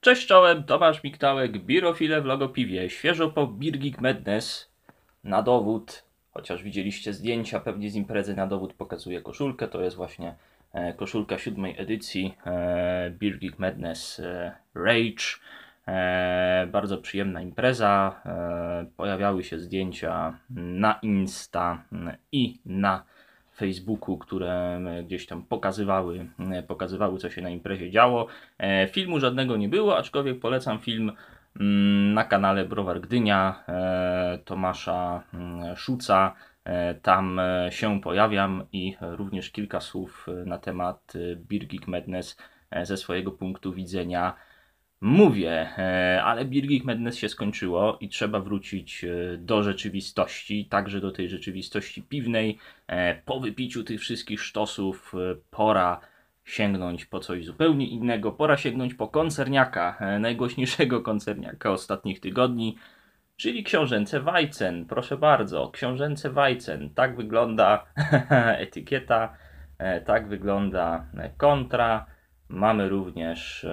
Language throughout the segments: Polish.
Cześć czołem, Tomasz Miktałek, Birofile w Logopiwie, świeżo po Birgig Madness, na dowód, chociaż widzieliście zdjęcia pewnie z imprezy, na dowód pokazuję koszulkę, to jest właśnie e, koszulka siódmej edycji e, Birgig Madness e, Rage, e, bardzo przyjemna impreza, e, pojawiały się zdjęcia na Insta i na Facebooku, które gdzieś tam pokazywały, pokazywały co się na imprezie działo. E, Filmu żadnego nie było, aczkolwiek polecam film mm, na kanale Browar Gdynia e, Tomasza mm, Szuca. E, Tam się pojawiam i również kilka słów na temat Birgit Madness e, ze swojego punktu widzenia mówię, e, ale Birgit Madness się skończyło i trzeba wrócić e, do rzeczywistości, także do tej rzeczywistości piwnej. E, Po wypiciu tych wszystkich sztosów pora sięgnąć po coś zupełnie innego. Pora sięgnąć po koncerniaka, najgłośniejszego koncerniaka ostatnich tygodni, czyli książęce Weizen. Proszę bardzo, książęce Weizen. Tak wygląda etykieta, tak wygląda kontra. Mamy również,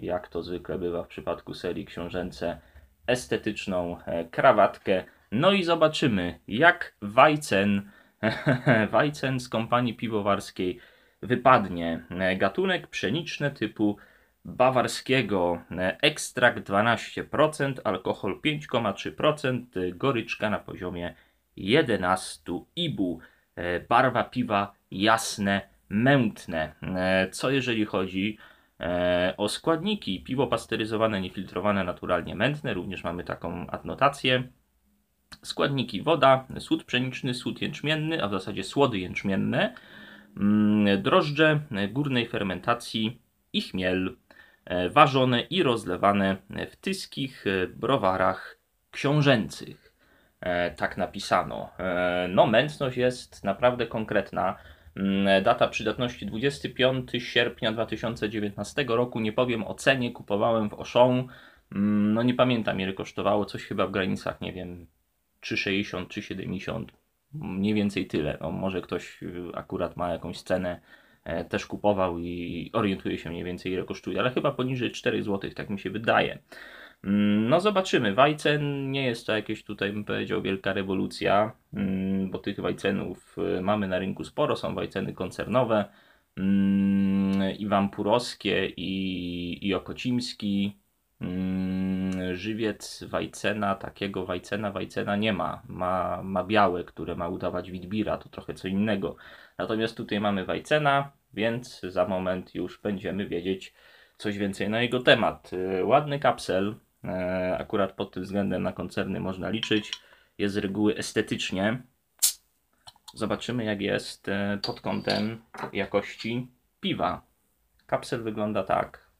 jak to zwykle bywa w przypadku serii książęce, estetyczną e, krawatkę. No i zobaczymy, jak Weizen, Weizen z kompanii piwowarskiej wypadnie. E, Gatunek pszeniczny typu bawarskiego, e, ekstrakt 12%, alkohol 5,3%, e, goryczka na poziomie 11 IBU, barwa piwa jasne, mętne. Co jeżeli chodzi o składniki? Piwo pasteryzowane, niefiltrowane, naturalnie mętne, również mamy taką adnotację. Składniki woda, słód pszeniczny, słód jęczmienny, a w zasadzie słody jęczmienne, mm, drożdże górnej fermentacji i chmiel, e, ważone i rozlewane w tyskich e, browarach książęcych. E, Tak napisano. E, No, mętność jest naprawdę konkretna. Mm, Data przydatności 25 sierpnia 2019 roku. Nie powiem o cenie, kupowałem w Auchan. Mm, No nie pamiętam ile kosztowało, coś chyba w granicach, nie wiem, 3,60, 3,70, mniej więcej tyle. No, może ktoś y, akurat ma jakąś cenę, e, też kupował i orientuje się mniej więcej ile kosztuje, ale chyba poniżej 4 zł, tak mi się wydaje. Mm, No zobaczymy. Wajcen nie jest to jakieś tutaj bym powiedział wielka rewolucja, mm, bo tych wajcenów y, mamy na rynku sporo, są wajceny koncernowe, mm, i wampurowskie i, i okocimski, żywiec wajcena, takiego wajcena, wajcena nie ma. ma. Ma białe, które ma udawać Witbira, to trochę co innego. Natomiast tutaj mamy wajcena, więc za moment już będziemy wiedzieć coś więcej na jego temat. Y, Ładny kapsel, akurat pod tym względem na koncerny można liczyć. Jest z reguły estetycznie. Zobaczymy jak jest e, pod kątem jakości piwa. Kapsel wygląda tak.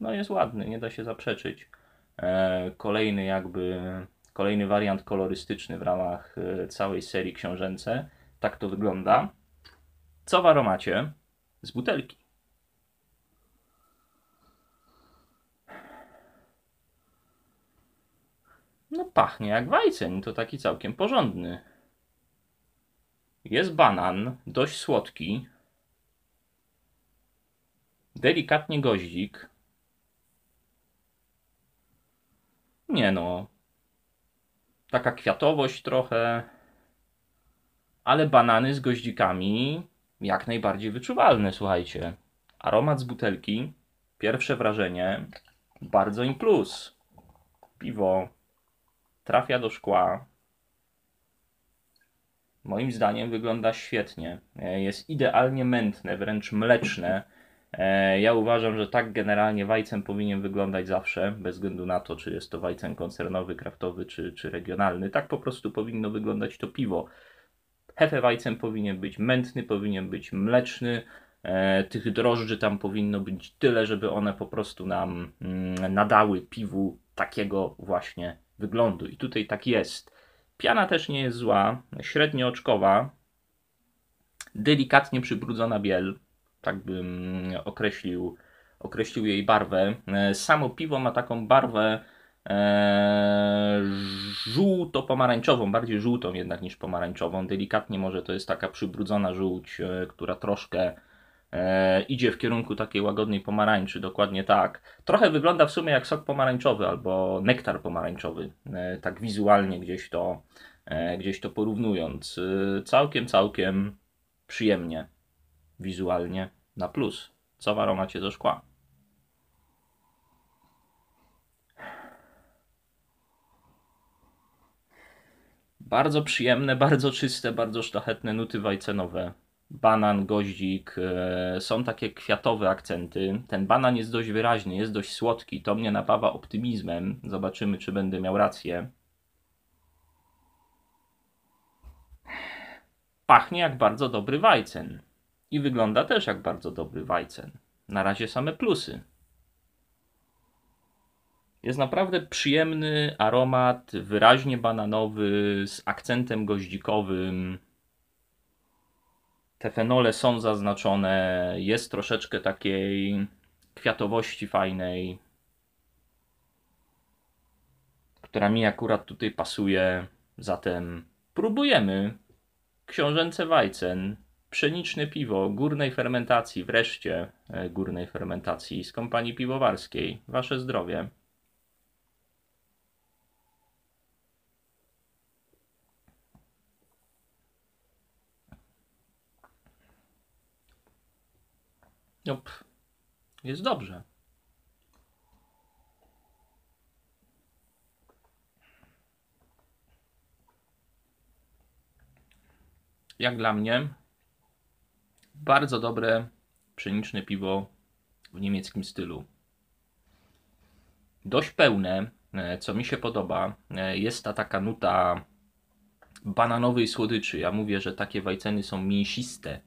No jest ładny, nie da się zaprzeczyć. E, Kolejny jakby, kolejny wariant kolorystyczny w ramach e, całej serii książęce. Tak to wygląda. Co w aromacie? Z butelki. No pachnie jak Weizen, to taki całkiem porządny. Jest banan, dość słodki. Delikatnie goździk. Nie no. Taka kwiatowość trochę. Ale banany z goździkami jak najbardziej wyczuwalne, słuchajcie. Aromat z butelki. Pierwsze wrażenie. Bardzo im plus. Piwo trafia do szkła. Moim zdaniem wygląda świetnie. E, Jest idealnie mętne, wręcz mleczne. E, Ja uważam, że tak generalnie wajcem powinien wyglądać zawsze, bez względu na to, czy jest to wajcen koncernowy, kraftowy, czy, czy regionalny. Tak po prostu powinno wyglądać to piwo. Hefewajcen powinien być mętny, powinien być mleczny. E, tych drożdży tam powinno być tyle, żeby one po prostu nam mm, nadały piwu takiego właśnie wyglądu. I tutaj tak jest. Piana też nie jest zła, średnio oczkowa, delikatnie przybrudzona biel, tak bym określił, określił jej barwę. E, Samo piwo ma taką barwę e, żółto-pomarańczową, bardziej żółtą jednak niż pomarańczową. Delikatnie może to jest taka przybrudzona żółć, e, która troszkę E, idzie w kierunku takiej łagodnej pomarańczy, dokładnie tak. Trochę wygląda w sumie jak sok pomarańczowy albo nektar pomarańczowy, e, tak wizualnie gdzieś to, e, gdzieś to porównując. E, całkiem, całkiem przyjemnie, wizualnie, na plus. Co w aromacie do szkła. Bardzo przyjemne, bardzo czyste, bardzo szlachetne nuty wajcenowe. Banan, goździk, e, są takie kwiatowe akcenty. Ten banan jest dość wyraźny, jest dość słodki. To mnie napawa optymizmem. Zobaczymy, czy będę miał rację. Pachnie jak bardzo dobry wajcen. I wygląda też jak bardzo dobry wajcen. Na razie same plusy. Jest naprawdę przyjemny aromat, wyraźnie bananowy, z akcentem goździkowym. Te fenole są zaznaczone, jest troszeczkę takiej kwiatowości fajnej, która mi akurat tutaj pasuje. Zatem próbujemy. Książęce Weizen, pszeniczne piwo górnej fermentacji, wreszcie e, górnej fermentacji z kompanii piwowarskiej. Wasze zdrowie. Nope. Jest dobrze. Jak dla mnie, bardzo dobre pszeniczne piwo w niemieckim stylu. Dość pełne, e, co mi się podoba. E, jest ta taka nuta bananowej słodyczy. Ja mówię, że takie wajceny są mięsiste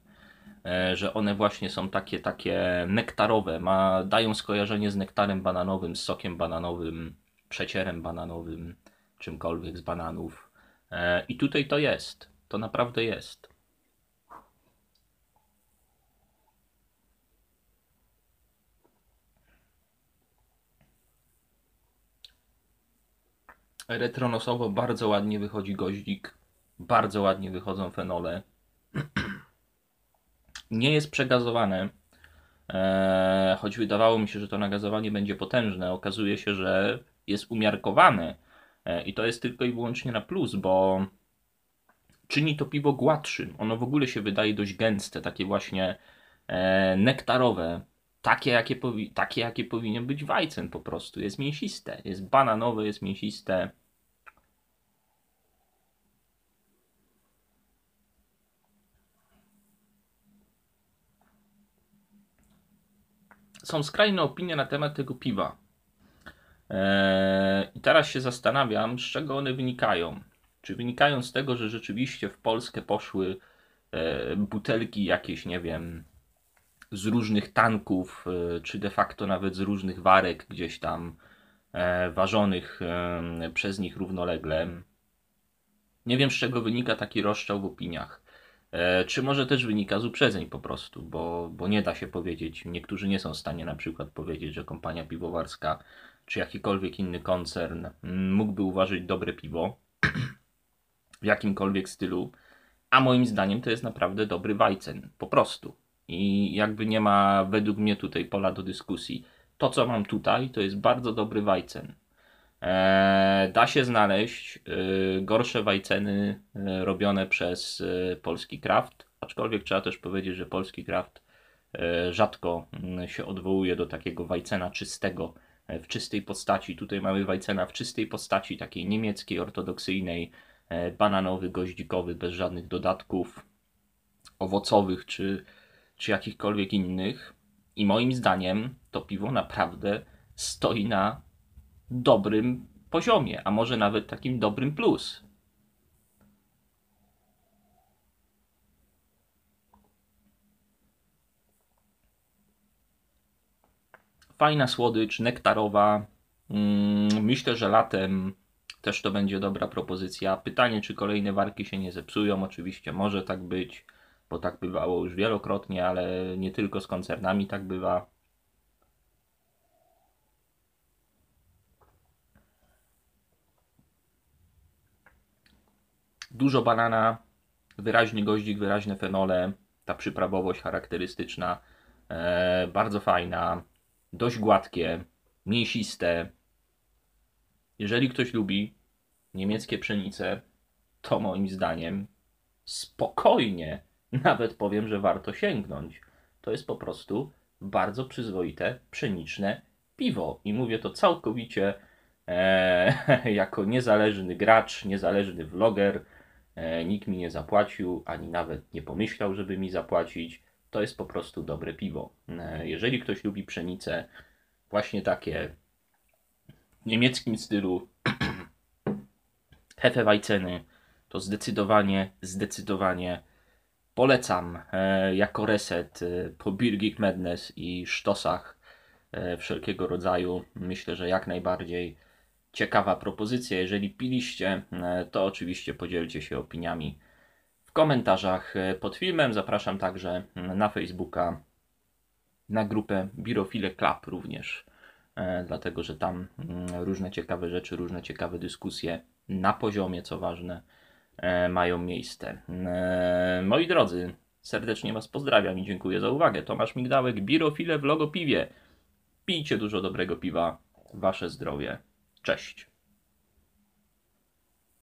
że one właśnie są takie, takie nektarowe, ma, dają skojarzenie z nektarem bananowym, z sokiem bananowym, przecierem bananowym, czymkolwiek z bananów. E, I tutaj to jest, to naprawdę jest. Retronosowo bardzo ładnie wychodzi goździk, bardzo ładnie wychodzą fenole nie jest przegazowane. E, choć wydawało mi się, że to nagazowanie będzie potężne, okazuje się, że jest umiarkowane e, i to jest tylko i wyłącznie na plus, bo czyni to piwo gładszym. Ono w ogóle się wydaje dość gęste, takie właśnie e, nektarowe, takie jakie, powi- takie jakie powinien być wajcen po prostu. Jest mięsiste, jest bananowe, jest mięsiste. Są skrajne opinie na temat tego piwa. Eee, I teraz się zastanawiam, z czego one wynikają. Czy wynikają z tego, że rzeczywiście w Polskę poszły e, butelki jakieś, nie wiem, z różnych tanków, e, czy de facto nawet z różnych warek gdzieś tam e, ważonych przez nich równolegle. Nie wiem, z czego wynika taki rozstrzał w opiniach. E, czy może też wynika z uprzedzeń po prostu, bo, bo nie da się powiedzieć, niektórzy nie są w stanie na przykład powiedzieć, że kompania piwowarska czy jakikolwiek inny koncern mógłby uważać dobre piwo w jakimkolwiek stylu, a moim zdaniem to jest naprawdę dobry Weizen, po prostu. I jakby nie ma według mnie tutaj pola do dyskusji. To, co mam tutaj, to jest bardzo dobry Weizen. E, da się znaleźć e, gorsze wajceny e, robione przez polski kraft, aczkolwiek trzeba też powiedzieć, że polski kraft rzadko mm, się odwołuje do takiego wajcena czystego, w czystej postaci. Tutaj mamy wajcena w czystej postaci, takiej niemieckiej, ortodoksyjnej, bananowy, goździkowy, bez żadnych dodatków owocowych czy, czy jakichkolwiek innych. I moim zdaniem to piwo naprawdę stoi na dobrym poziomie, a może nawet takim dobrym plus. Fajna słodycz, nektarowa. Mm, myślę, że latem też to będzie dobra propozycja. Pytanie, czy kolejne warki się nie zepsują. Oczywiście może tak być, bo tak bywało już wielokrotnie, ale nie tylko z koncernami tak bywa. Dużo banana, wyraźnie goździk, wyraźne fenole, ta przyprawowość charakterystyczna. E, bardzo fajna, dość gładkie, mięsiste. Jeżeli ktoś lubi niemieckie pszenice, to moim zdaniem spokojnie nawet powiem, że warto sięgnąć. To jest po prostu bardzo przyzwoite, pszeniczne piwo. I mówię to całkowicie e, jako niezależny gracz, niezależny vloger. E, nikt mi nie zapłacił, ani nawet nie pomyślał, żeby mi zapłacić. To jest po prostu dobre piwo. E, jeżeli ktoś lubi pszenice, właśnie takie w niemieckim stylu Hefeweizen, to zdecydowanie, zdecydowanie polecam e, jako reset po Birgit Madness i sztosach wszelkiego rodzaju. Myślę, że jak najbardziej ciekawa propozycja. Jeżeli piliście, e, to oczywiście podzielcie się opiniami w komentarzach e, pod filmem. Zapraszam także na Facebooka, na grupę Birofile Club również, e, dlatego że tam różne ciekawe rzeczy, różne ciekawe dyskusje na poziomie, co ważne, mają miejsce. Moi drodzy, serdecznie Was pozdrawiam i dziękuję za uwagę. Tomasz Migdałek, Birofile w Logopiwie. Pijcie dużo dobrego piwa. Wasze zdrowie. Cześć.